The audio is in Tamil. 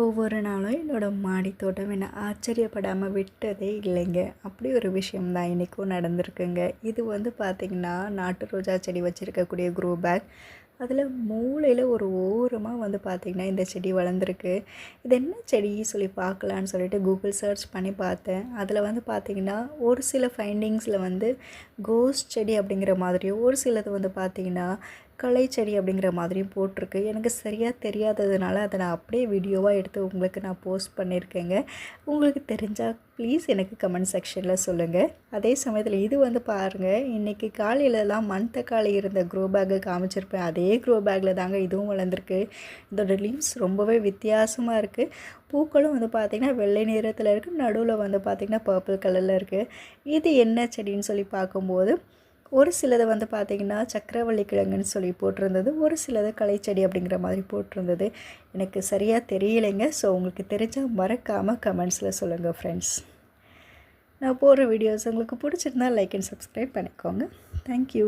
ஒவ்வொரு நாளும் என்னோடய மாடி தோட்டம் என்னை ஆச்சரியப்படாமல் விட்டதே இல்லைங்க. அப்படி ஒரு விஷயம்தான் இன்றைக்கும் நடந்திருக்குங்க. இது வந்து பார்த்திங்கன்னா நாட்டு ரோஜா செடி வச்சுருக்கக்கூடிய குரோ பேக் அதில் மூளையில் ஒரு ஓரமாக வந்து பார்த்திங்கன்னா இந்த செடி வளர்ந்துருக்கு. இது என்ன செடி சொல்லி பார்க்கலான்னு சொல்லிட்டு கூகுள் சர்ச் பண்ணி பார்த்தேன். அதில் வந்து பார்த்திங்கன்னா ஒரு சில ஃபைண்டிங்ஸில் வந்து கோஸ் செடி அப்படிங்கிற மாதிரியும் ஒரு சிலது வந்து பார்த்திங்கன்னா கலைச்செடி செடி அப்படிங்கிற மாதிரியும் போட்டிருக்கு. எனக்கு சரியாக தெரியாததுனால அதை நான் அப்படியே வீடியோவாக எடுத்து உங்களுக்கு நான் போஸ்ட் பண்ணியிருக்கேங்க. உங்களுக்கு தெரிஞ்சால் ப்ளீஸ் எனக்கு கமெண்ட் செக்ஷனில் சொல்லுங்கள் அதே சமயத்தில் இது வந்து பாருங்கள் இன்றைக்கி காலையிலலாம் மண் தக்காளி இருந்த க்ரோ பேக்கை காமிச்சிருப்பேன். அதே க்ரோ பேக்கில் தாங்க இதுவும் வளர்ந்துருக்கு. இதோட லீவ்ஸ் ரொம்பவே வித்தியாசமாக இருக்குது பூக்களும் வந்து பார்த்திங்கன்னா வெள்ளை நிறத்தில் இருக்குது நடுவில் வந்து பார்த்திங்கன்னா பர்பிள் கலரில் இருக்குது இது என்ன செடின்னு சொல்லி பார்க்கும்போது ஒரு சிலது வந்து பார்த்திங்கன்னா சக்கரவள்ளி கிழங்குன்னு சொல்லி போட்டிருந்தது. ஒரு சிலது களைச்செடி அப்படிங்கிற மாதிரி போட்டிருந்தது. எனக்கு சரியாக தெரியலைங்க. ஸோ உங்களுக்கு தெரிஞ்சால் மறக்காமல் கமெண்ட்ஸில் சொல்லுங்கள் ஃப்ரெண்ட்ஸ் நான் போடுற வீடியோஸ் உங்களுக்கு பிடிச்சிருந்தா லைக் அண்ட் சப்ஸ்கிரைப் பண்ணிக்கோங்க. Thank you